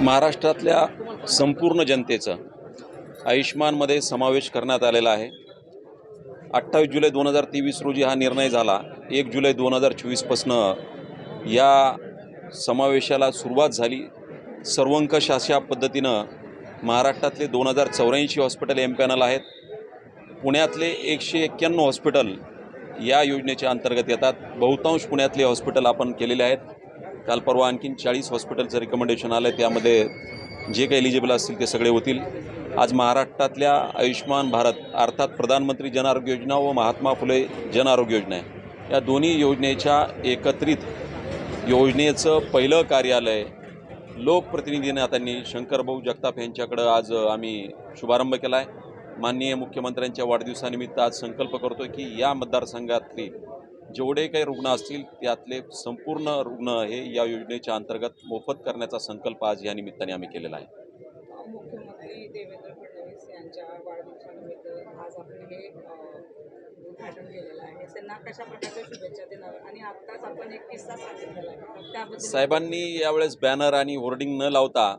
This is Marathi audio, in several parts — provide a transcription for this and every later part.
महाराष्ट्रातल्या संपूर्ण जनतेचं आयुष्मानमध्ये समावेश करण्यात आलेला आहे. अठ्ठावीस जुलै दोन हजार तेवीस रोजी हा निर्णय झाला. एक जुलै दोन हजार चोवीसपासनं या समावेशाला सुरुवात झाली. सर्वंकष अशा पद्धतीनं महाराष्ट्रातले दोन हजार चौऱ्याऐंशी हॉस्पिटल एम पॅनल आहेत. पुण्यातले एकशे एक्क्याण्णव हॉस्पिटल या योजनेच्या अंतर्गत येतात. बहुतांश पुण्यातले हॉस्पिटल आपण केलेले आहेत. काल परवा आणखीन चाळीस हॉस्पिटलचं रिकमेंडेशन आलं आहे त्यामध्ये जे काही एलिजिबल असतील ते सगळे होतील. आज महाराष्ट्रातल्या आयुष्मान भारत अर्थात प्रधानमंत्री जन आरोग्य योजना व महात्मा फुले जन आरोग्य योजना आहे. या दोन्ही योजनेच्या एकत्रित योजनेचं पहिलं कार्यालय लोकप्रतिनिधींना त्यांनी शंकरभाऊ जगताप यांच्याकडं आज आम्ही शुभारंभ केला आहे माननीय मुख्यमंत्र्यांच्या वाढदिवसानिमित्त आज संकल्प करतो की या मतदारसंघातली जेवढे काही रुग्ण असतील त्यातले संपूर्ण रुग्ण हे या योजनेच्या अंतर्गत मोफत करण्याचा संकल्प आज या निमित्ताने आम्ही केलेला आहे. मुख्यमंत्री देवेंद्र फडणवीस यांच्या वाढदिवसानिमित्त आज आपण हे अ, उद्घाटन केलेलं आहे. त्यांना कशा प्रकारच्या शुभेच्छा देणार? आणि आत्ताच आपण एक किस्सा सांगितलेला आहे. त्याबद्दल साहेबांनी यावेळेस बॅनर आणि होर्डिंग न लावता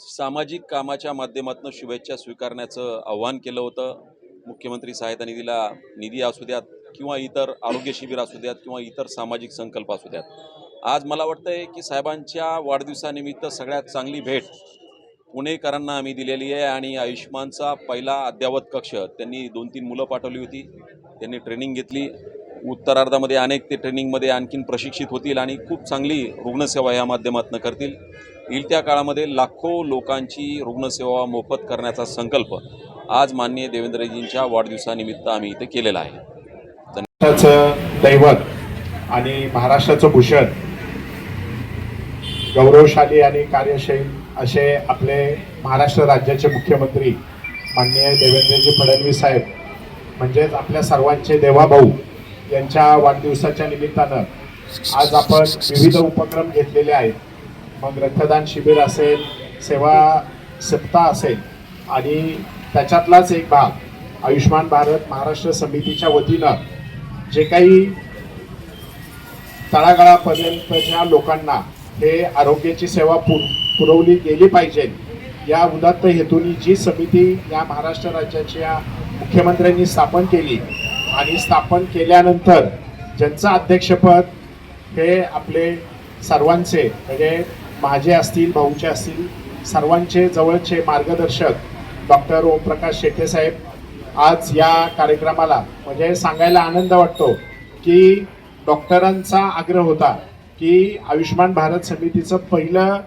सामाजिक कामाच्या माध्यमातून शुभेच्छा स्वीकारण्याचं आव्हान केलं होतं. मुख्यमंत्री सहायता निधीला निधी असू द्यात किंवा इतर आरोग्य शिबिर असू द्यात किंवा इतर सामाजिक संकल्प असू द्यात. आज मला वाटतं आहे की साहेबांच्या वाढदिवसानिमित्त सगळ्यात चांगली भेट पुणेकरांना आम्ही दिलेली आहे आणि आयुष्मानचा पहिला अद्ययावत कक्ष. त्यांनी दोन तीन मुलं पाठवली होती. त्यांनी ट्रेनिंग घेतली. उत्तरार्धामध्ये अनेक ते ट्रेनिंगमध्ये आणखीन प्रशिक्षित होतील आणि खूप चांगली रुग्णसेवा या माध्यमातून करतील. येईल त्या काळामध्ये लाखो लोकांची रुग्णसेवा मोफत करण्याचा संकल्प आज माननीय देवेंद्रजींच्या वाढदिवसानिमित्त आम्ही इथे केलेला आहे. महाराष्ट्राचं दैवत आणि महाराष्ट्राचं भूषण गौरवशाली आणि कार्यशील असे आपले महाराष्ट्र राज्याचे मुख्यमंत्री माननीय देवेंद्रजी फडणवीस साहेब म्हणजेच आपल्या सर्वांचे देवाभाऊ यांच्या वाढदिवसाच्या निमित्तानं आज आपण विविध उपक्रम घेतलेले आहेत. मग रक्तदान शिबिर असेल सेवा सप्ताह असेल आणि त्याच्यातलाच एक भाग आयुष्मान भारत महाराष्ट्र समितीच्या वतीनं जे काही तळागाळापर्यंतच्या लोकांना हे आरोग्याची सेवा पुर पुरवली गेली पाहिजे या उदात्त हेतूनी जी समिती या महाराष्ट्र राज्याच्या मुख्यमंत्र्यांनी स्थापन केली आणि स्थापन केल्यानंतर ज्यांचं अध्यक्षपद हे आपले सर्वांचे म्हणजे माझे असतील भाऊचे असतील सर्वांचे जवळचे मार्गदर्शक डॉक्टर ओमप्रकाश शेट्टे साहेब आज या कार्यक्रमाला म्हणजे सांगायला आनंद वाटतो की डॉक्टरांचा आग्रह होता की आयुष्यमान भारत समितीचं पहिलं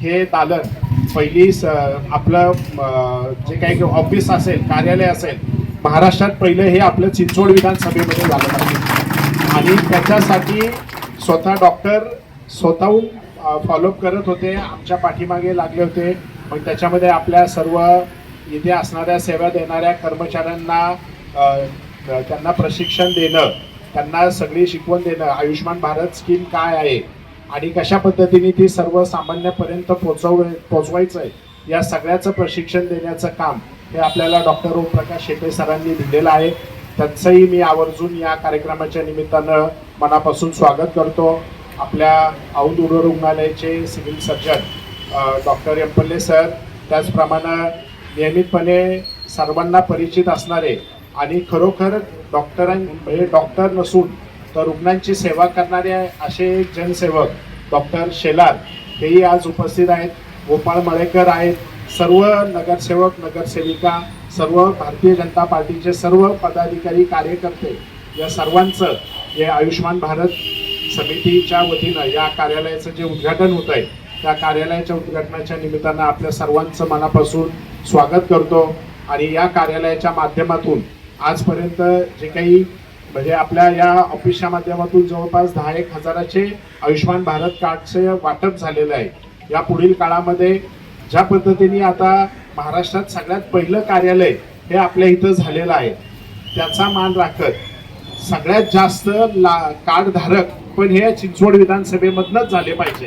हे दालन पहिली स आपलं जे काही ऑफिस असेल कार्यालय असेल महाराष्ट्रात पहिलं हे आपलं चिंचवड विधानसभेमध्ये झालं पाहिजे. आणि त्याच्यासाठी स्वतः डॉक्टर स्वतःहून फॉलोअप करत होते आमच्या पाठीमागे लागले होते. मग त्याच्यामध्ये आपल्या सर्व इथे असणाऱ्या सेवा देणाऱ्या कर्मचाऱ्यांना त्यांना प्रशिक्षण देणं त्यांना सगळी शिकवण देणं आयुष्यमान भारत स्कीम काय आहे आणि कशा पद्धतीने ती सर्वसामान्यपर्यंत पोचव पोचवायचं आहे या सगळ्याचं प्रशिक्षण देण्याचं काम हे आपल्याला डॉक्टर ओमप्रकाश शेटे सरांनी दिलेलं आहे. त्यांचंही मी आवर्जून या कार्यक्रमाच्या निमित्तानं मनापासून स्वागत करतो. आपल्या औंध रुग्णालयाचे सिव्हिल सर्जन डॉक्टर एम्पल्ले सर त्याचप्रमाणे नियमितपणे सर्वांना परिचित असणारे आणि खरोखर डॉक्टरां म्हणजे डॉक्टर नसून तर रुग्णांची सेवा करणारे असे जनसेवक डॉक्टर शेलार हेही आज उपस्थित आहेत. गोपाळ मळेकर आहेत. सर्व नगरसेवक नगरसेविका सर्व भारतीय जनता पार्टीचे सर्व पदाधिकारी कार्यकर्ते या सर्वांचं जे आयुष्यमान भारत समितीच्या वतीनं या कार्यालयाचं जे उद्घाटन होत आहे त्या कार्यालयाच्या उद्घाटनाच्या निमित्तानं आपल्या सर्वांचं मनापासून स्वागत करतो. आणि या कार्यालयाच्या माध्यमातून आजपर्यंत जे काही म्हणजे आपल्या या ऑफिसच्या माध्यमातून जवळपास दहा एक हजाराचे आयुष्यमान भारत कार्डचे वाटप झालेलं आहे. या पुढील काळामध्ये ज्या पद्धतीने आता महाराष्ट्रात सगळ्यात पहिलं कार्यालय हे आपल्या इथं झालेलं आहे त्याचा मान राखत सगळ्यात जास्त ला कार्डधारक पण हे चिंचवड विधानसभेमधनंच झाले पाहिजे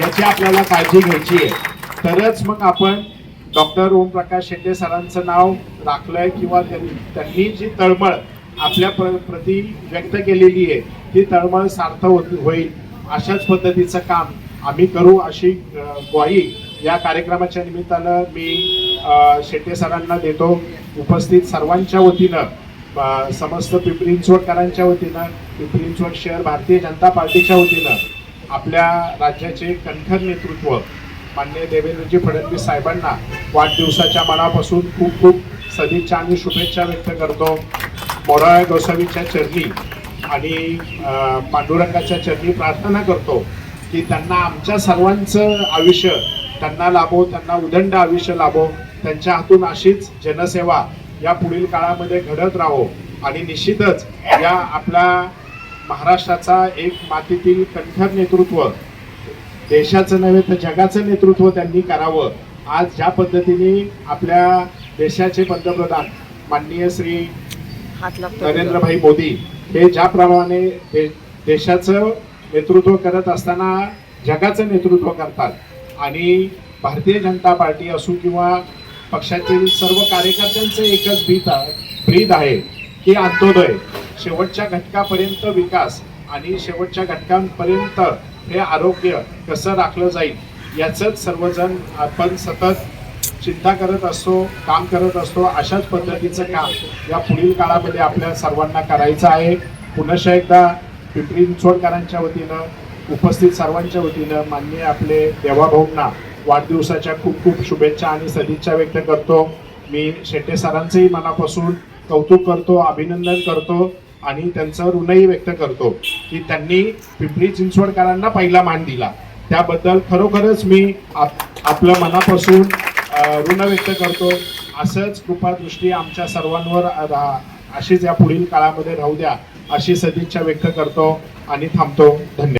याची आपल्याला काळजी घ्यायची आहे. तरच मग आपण डॉक्टर ओमप्रकाश शेट्टे सरांचं नाव राखलंय किंवा त्यांनी त्यांनी जी तळमळ आपल्या प्र प्रती व्यक्त केलेली आहे ती तळमळ सार्थ होत होईल अशाच पद्धतीचं काम आम्ही करू अशी ग्वाही या कार्यक्रमाच्या निमित्तानं मी शेटे शेट्टे सरांना देतो. उपस्थित सर्वांच्या वतीनं समस्त पिंपरी चिंचवडकरांच्या वतीनं पिंपरी चिंचवड शहर भारतीय जनता पार्टीच्या वतीनं आपल्या राज्याचे कणखर नेतृत्व माननीय देवेंद्रजी फडणवीस साहेबांना वाढदिवसाच्या मनापासून खूप खूप सदिच्छा आणि शुभेच्छा व्यक्त करतो. मोराळ्या गोसावीच्या चरणी आणि पांडुरंगाच्या चरणी प्रार्थना करतो की त्यांना आमच्या सर्वांचं आयुष्य त्यांना लाभो त्यांना उदंड आयुष्य लाभो त्यांच्या हातून अशीच जनसेवा या पुढील काळामध्ये घडत राहो आणि निश्चितच या आपल्या महाराष्ट्राचा एक मातीतील कणखर नेतृत्व देशाचं नव्हे तर जगाचं नेतृत्व त्यांनी करावं. आज ज्या पद्धतीने आपल्या देशाचे पंतप्रधान माननीय श्री नरेंद्रभाई मोदी हे ज्याप्रमाणे दे देशाचं नेतृत्व करत असताना जगाचं नेतृत्व करतात आणि भारतीय जनता पार्टी असो किंवा पक्षातील सर्व कार्यकर्त्यांचं एकच भीत आहे ब्रीद आहे की अंत्योदय शेवटच्या घटकापर्यंत विकास आणि शेवटच्या घटकांपर्यंत हे आरोग्य कसं राखलं जाईल याचंच सर्वजण आपण सतत चिंता करत असतो काम करत असतो अशाच पद्धतीचं काम या पुढील काळामध्ये आपल्या सर्वांना करायचं आहे. पुनश्च एकदा पिंपरी चिंचवडकरांच्या वतीनं उपस्थित सर्वांच्या वतीनं माननीय आपले देवाभाऊंना वाढदिवसाच्या खूप खूप शुभेच्छा आणि सदिच्छा व्यक्त करतो. मी शेट्टे सरांचंही मनापासून कौतुक करतो अभिनंदन करतो. आणि त्यांचं ऋणही व्यक्त करतो की त्यांनी पिंपरी चिंचवडकरांना पहिला मान दिला. त्याबद्दल खरोखरच मी आप आपलं मनापासून ऋण व्यक्त करतो. असंच कृपादृष्टी आमच्या सर्वांवर अशीच या पुढील काळामध्ये राहू द्या अशी सदिच्छा व्यक्त करतो आणि थांबतो. धन्यवाद.